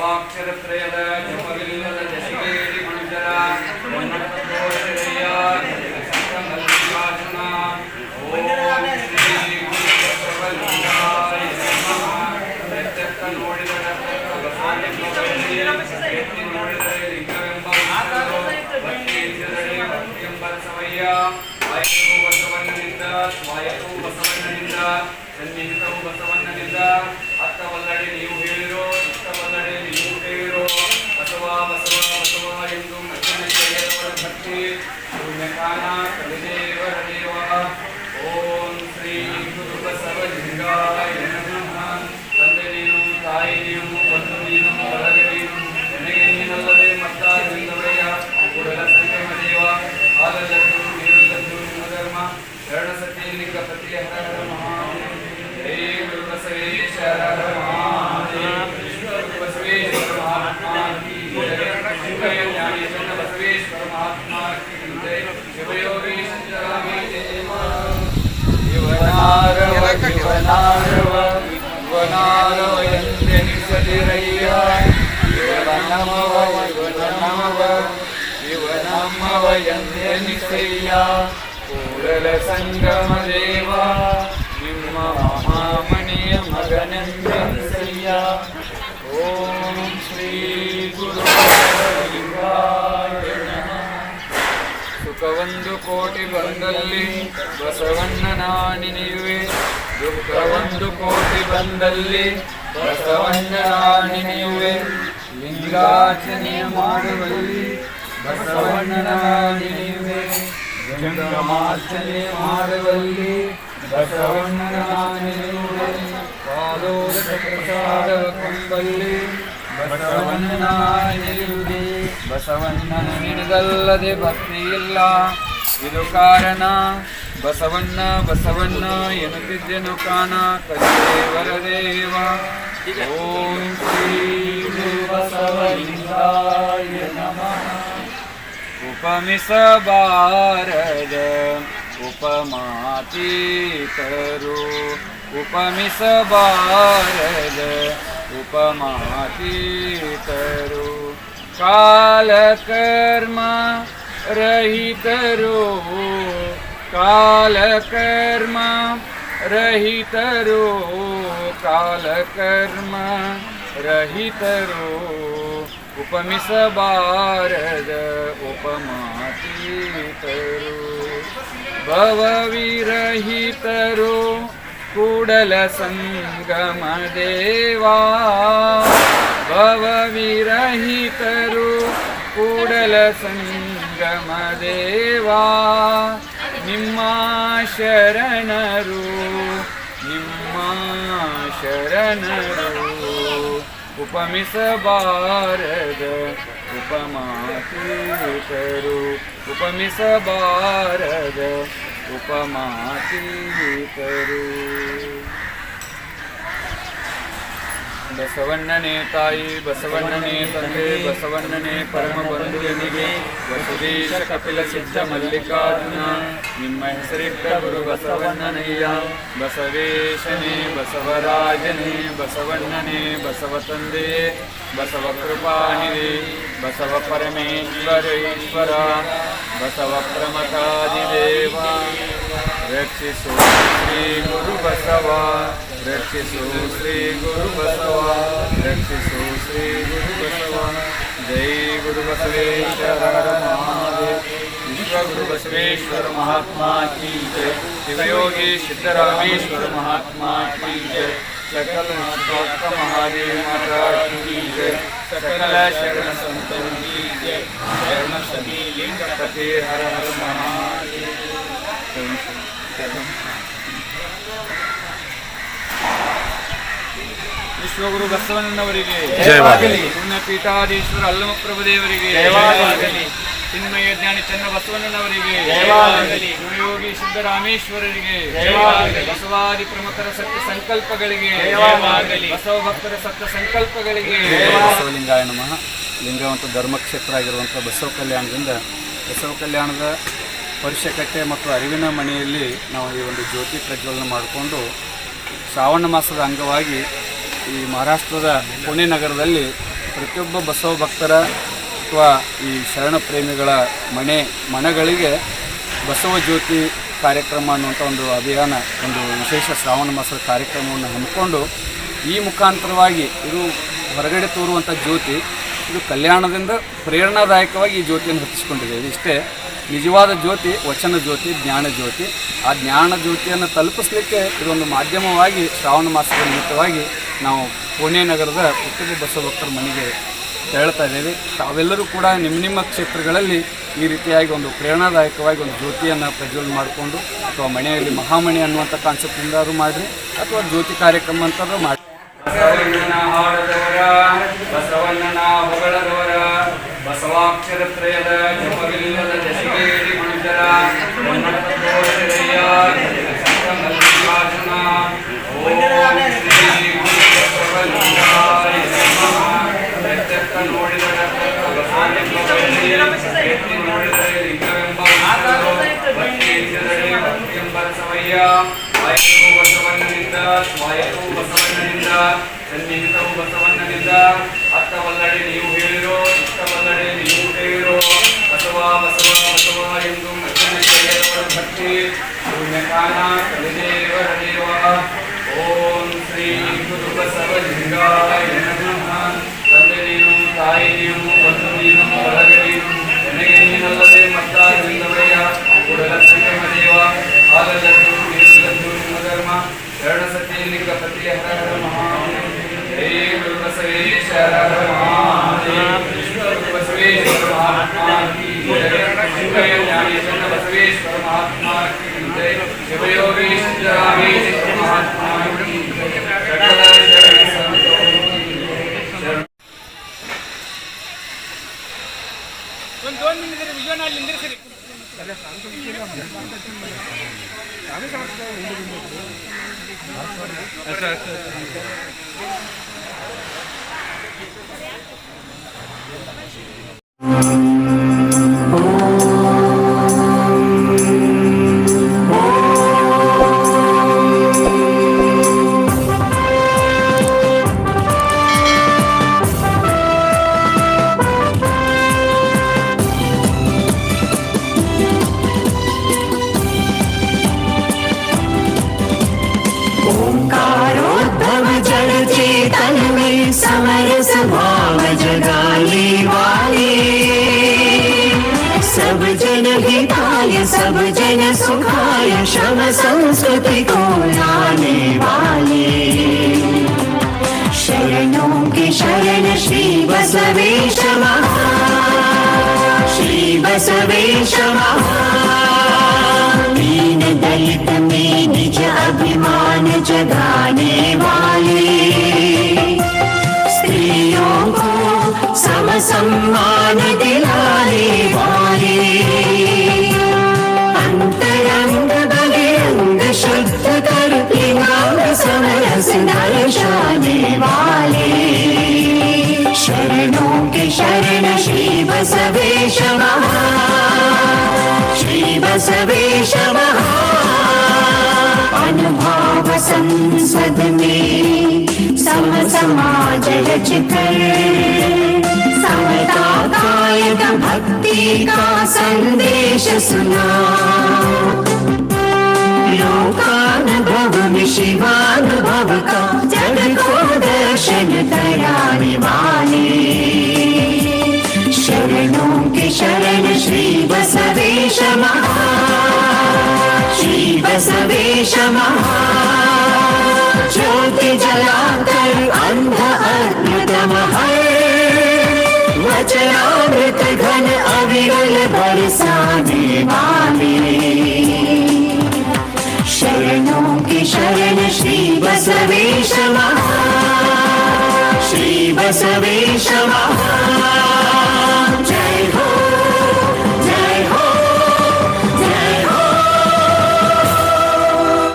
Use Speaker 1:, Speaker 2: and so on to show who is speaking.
Speaker 1: ಸರ್ವಾಕ್ಷರ ತ್ರಯದ ಜಪವಿಲ್ಲದ ದಶಗೇರಿ ಮಂಜರ ಸ್ವಾಯವು ಬಸವಣ್ಣನಿಂದ ಸನ್ನಿಹಿತವು ಬಸವಣ್ಣನಿಂದ ಅರ್ಥವಲ್ಲದೆ ನೀವು नमस्ते ಎಂದೆನಿಸಯ್ಯ ಕೂಡಲ ಸಂಗಮ ದೇವ, ನಿಮ್ಮ ಮಹಾಮಣಿಯ ಮಗನೆಂದೆನಿಸಯ್ಯ ಓಂ ಶ್ರೀ ಗುರು ಸುಖವೊಂದು ಕೋಟಿ ಬಂದಲ್ಲಿ ಬಸವಣ್ಣ ನೆನೆಯುವೆ ದುಃಖ ಒಂದು ಕೋಟಿ ಬಂದಲ್ಲಿ ಬಸವಣ್ಣ ನೆನೆಯುವೆ ಲಿಂಗಾರ್ಚನೆ ಮಾಡುವಲ್ಲಿ ಬಸವಣ್ಣನ ನೆನೆಯುವೆ ಜಂಗಮಾರ್ಚನೆ ಮಾಡುವಲ್ಲಿ ಬಸವಣ್ಣನ ನೆನೆಯುವೆ ಪಾದೋದಕ ಪ್ರಸಾದ ಕೊಂಬಲ್ಲಿ ಬಸವಣ್ಣನ ನೆನೆಯುವುದೇ ಬಸವಣ್ಣನ ನಿನಗಲ್ಲದೆ ಭಕ್ತಿ ಇಲ್ಲ ಇದು ಕಾರಣ. ಬಸವಣ್ಣ ಬಸವಣ್ಣ ಎನ್ನುತ್ತಿದ್ದೆನು ಕಾಣ. ಕಲಿದೇವರದೇವ ಓಂ ಶ್ರೀ ಬಸವಲಿಂಗಾಯ ನಮಃ. ઉપમિસબારજ ઉપમાતી કરો ઉપમિસબારજ ઉપમાતી કરો કાલ કર્મ રહિત રો કાલ કર્મ રહિત રો કાલ કર્મ રહિત રો ઉપમિસબારજ ಭವವಿರಹಿತರು ಕೂಡಲ ಸಂಗಮ ದೇವಾ. ಭವವಿರಹಿತರು ಕೂಡಲ ಸಂಗಮ ದೇವಾ. ನಿಮ್ಮ ಶರಣರು ನಿಮ್ಮ ಶರಣರು ಉಪಮಿಸಬಾರದ उपमातीतरु उपमिस बारद उपमातीतरु। ಬಸವಣ್ಣನೇ ತಾಯಿ, ಬಸವಣ್ಣನೇ ತಂದೆ, ಬಸವಣ್ಣನೇ ಪರಮ ಬಂಧುವಿನಿಗೆ ವಸುದೇಶ ಕಪಿಲ ಸಿದ್ಧ ಮಲ್ಲಿಕಾರ್ಜುನ. ನಿಮ್ಮ ಹೆಸರಿಟ್ಟ ಗುರು ಬಸವಣ್ಣನಯ್ಯ. ಬಸವೇಶನೇ, ಬಸವರಾಜನೇ, ಬಸವಣ್ಣನೇ ಬಸವ ತಂದೆ ಬಸವ ಕೃಪಾನಿಧಿ ಬಸವ ಪರಮೇಶ್ವರೇಶ್ವರ, ಬಸವ ಪ್ರಮತಾದಿದೇವ रक्षिषु श्रीगुरुबसवा रक्षिषु श्रीगुरुबसवा रक्षिषु बसवा जय गुरुबसवेश्वर महादेव विश्वगुरुबसवेश्वर महात्मा की जय। शिवयोगी सिद्धरामेश्वर महात्मा की जय। सकल महादेव माता की जय। सकल शरण संतों की जय। शरण सभी लिंग हर हर महादेव। ವಿಶ್ವಗುರು ಬಸವಣ್ಣನವರಿಗೆ
Speaker 2: ಜಯವಾಗಲಿ.
Speaker 1: ಪುಣ್ಯಪೀಠಾಧೀಶ್ವರ ಅಲ್ಲಮಪ್ರಭುದೇವರಿಗೆ
Speaker 3: ಜಯವಾಗಲಿ.
Speaker 1: ಚಿನ್ಮಯ ಜ್ಞಾನಿ ಚನ್ನ ಬಸವಣ್ಣನವರಿಗೆ
Speaker 3: ಜಯವಾಗಲಿ.
Speaker 1: ಶಿವಯೋಗಿ ಸಿದ್ದರಾಮೇಶ್ವರರಿಗೆ
Speaker 3: ಜಯವಾಗಲಿ.
Speaker 1: ಬಸವಾದಿ ಪ್ರಮುಖರ ಸತ್ಯ ಸಂಕಲ್ಪಗಳಿಗೆ
Speaker 3: ಜಯವಾಗಲಿ.
Speaker 1: ಬಸವ ಭಕ್ತರ ಸತ್ಯ ಸಂಕಲ್ಪಗಳಿಗೆ
Speaker 2: ಬಸವಲಿಂಗಾಯ ನಮಃ ಲಿಂಗವಂತ ಧರ್ಮಕ್ಷೇತ್ರ ಆಗಿರುವಂಥ ಬಸವ ಕಲ್ಯಾಣದಿಂದ ಬಸವ ಕಲ್ಯಾಣದ ಪರಿಷಕಟ್ಟೆ ಮತ್ತು ಅರಿವಿನ ಮನೆಯಲ್ಲಿ ನಾವು ಈ ಒಂದು ಜ್ಯೋತಿ ಪ್ರಜ್ವಲನ ಮಾಡಿಕೊಂಡು ಶ್ರಾವಣ ಮಾಸದ ಅಂಗವಾಗಿ ಈ ಮಹಾರಾಷ್ಟ್ರದ ಪುಣೆ ನಗರದಲ್ಲಿ ಪ್ರತಿಯೊಬ್ಬ ಬಸವ ಭಕ್ತರ ಅಥವಾ ಈ ಶರಣ ಪ್ರೇಮಿಗಳ ಮನೆ ಮನೆಗಳಿಗೆ ಬಸವ ಜ್ಯೋತಿ ಕಾರ್ಯಕ್ರಮ ಅನ್ನುವಂಥ ಒಂದು ಅಭಿಯಾನ, ಒಂದು ವಿಶೇಷ ಶ್ರಾವಣ ಮಾಸದ ಕಾರ್ಯಕ್ರಮವನ್ನು ಹಮ್ಮಿಕೊಂಡು ಈ ಮುಖಾಂತರವಾಗಿ ಇದು ಹೊರಗಡೆ ತೋರುವಂಥ ಜ್ಯೋತಿ ಇದು ಕಲ್ಯಾಣದಿಂದ ಪ್ರೇರಣಾದಾಯಕವಾಗಿ ಈ ಜ್ಯೋತಿಯನ್ನು ಹಚ್ಚಿಕೊಂಡಿದೆ ಇಷ್ಟೇ. ನಿಜವಾದ ಜ್ಯೋತಿ, ವಚನ ಜ್ಯೋತಿ, ಜ್ಞಾನ ಜ್ಯೋತಿ. ಆ ಜ್ಞಾನ ಜ್ಯೋತಿಯನ್ನು ತಲುಪಿಸ್ಲಿಕ್ಕೆ ಇದೊಂದು ಮಾಧ್ಯಮವಾಗಿ, ಶ್ರಾವಣ ಮಾಸದ ನಿಮಿತ್ತವಾಗಿ ನಾವು ಪುಣೆ ನಗರದ ಪುತ್ತೂರು ಬಸವಭಕ್ತರ ಮನೆಗೆ ಹೇಳ್ತಾ ಇದ್ದೇವೆ. ತಾವೆಲ್ಲರೂ ಕೂಡ ನಿಮ್ಮ ನಿಮ್ಮ ಕ್ಷೇತ್ರಗಳಲ್ಲಿ ಈ ರೀತಿಯಾಗಿ ಒಂದು ಪ್ರೇರಣಾದಾಯಕವಾಗಿ ಒಂದು ಜ್ಯೋತಿಯನ್ನು ಪ್ರಜ್ವಲ್ ಮಾಡಿಕೊಂಡು ಅಥವಾ ಮನೆಯಲ್ಲಿ ಮಹಾಮಣಿ ಅನ್ನುವಂಥ ಕಾನ್ಸೆಪ್ಟಿಂದಾದರೂ ಮಾಡಿರಿ ಅಥವಾ ಜ್ಯೋತಿ ಕಾರ್ಯಕ್ರಮ ಅಂತಾದ್ರೂ ಮಾಡಿ
Speaker 1: ಬಸವಣ್ಣನ ಹಾಡದವರ ಬಸವಣ್ಣನ ಹೊಗಳದವರ ಬಸವಾಕ್ಷರ ತ್ರಯದ ಜಪವಿಲ್ಲದ ದಶಗೇರಿ ಮನುಜರ ಸನ್ನಿಹಿತವು ಬಸವಣ್ಣನಿಂದ ಅರ್ಥವಲ್ಲಡೆ ನೀವು ಹೇಳಿರೋ ಇಷ್ಟವಲ್ಲಡೆ ನೀವು ಹೇಳಿರೋ ಬಸವ ಬಸವ ಬಸವ ಎಂದು ಮಧ್ಯಮ ಭಕ್ತಿ ಪುಣ್ಯಕಾಲ ಕಲಿದೇವರ ದೇವ ಓಂ ಶ್ರೀ ಗುರು ಬಸವಲಿಂಗಾಯ ನಮಃ ತಂದೆ ನೀನು ತಾಯಿ
Speaker 4: अच्छा अच्छा सब जन हिताय सब जन सुखाय शम संस्कृति को लाने वाले। शरणों के शरण श्री बसवेश श्री बसवेश दीन दलित में निज अभिमान जगाने वाले। स्त्रियों को सम सम्मान दिलाने वाले। लिंगांग समरस दर्शाने वाले शरणों के शरण श्री बसवेश श्री बसवेश अनुभाव संसद में सम समाज रच कर समता कायक भक्ति का संदेश सुना। लोकानुभव में शिवानुभव का जग को दर्शन कराने वाले शरणों के शरण श्री बसवेश महा श्री बसवेश महा ज्योति जलाकर अंध अद्भुतम वचनामृत घन अविरल बरसाने वाले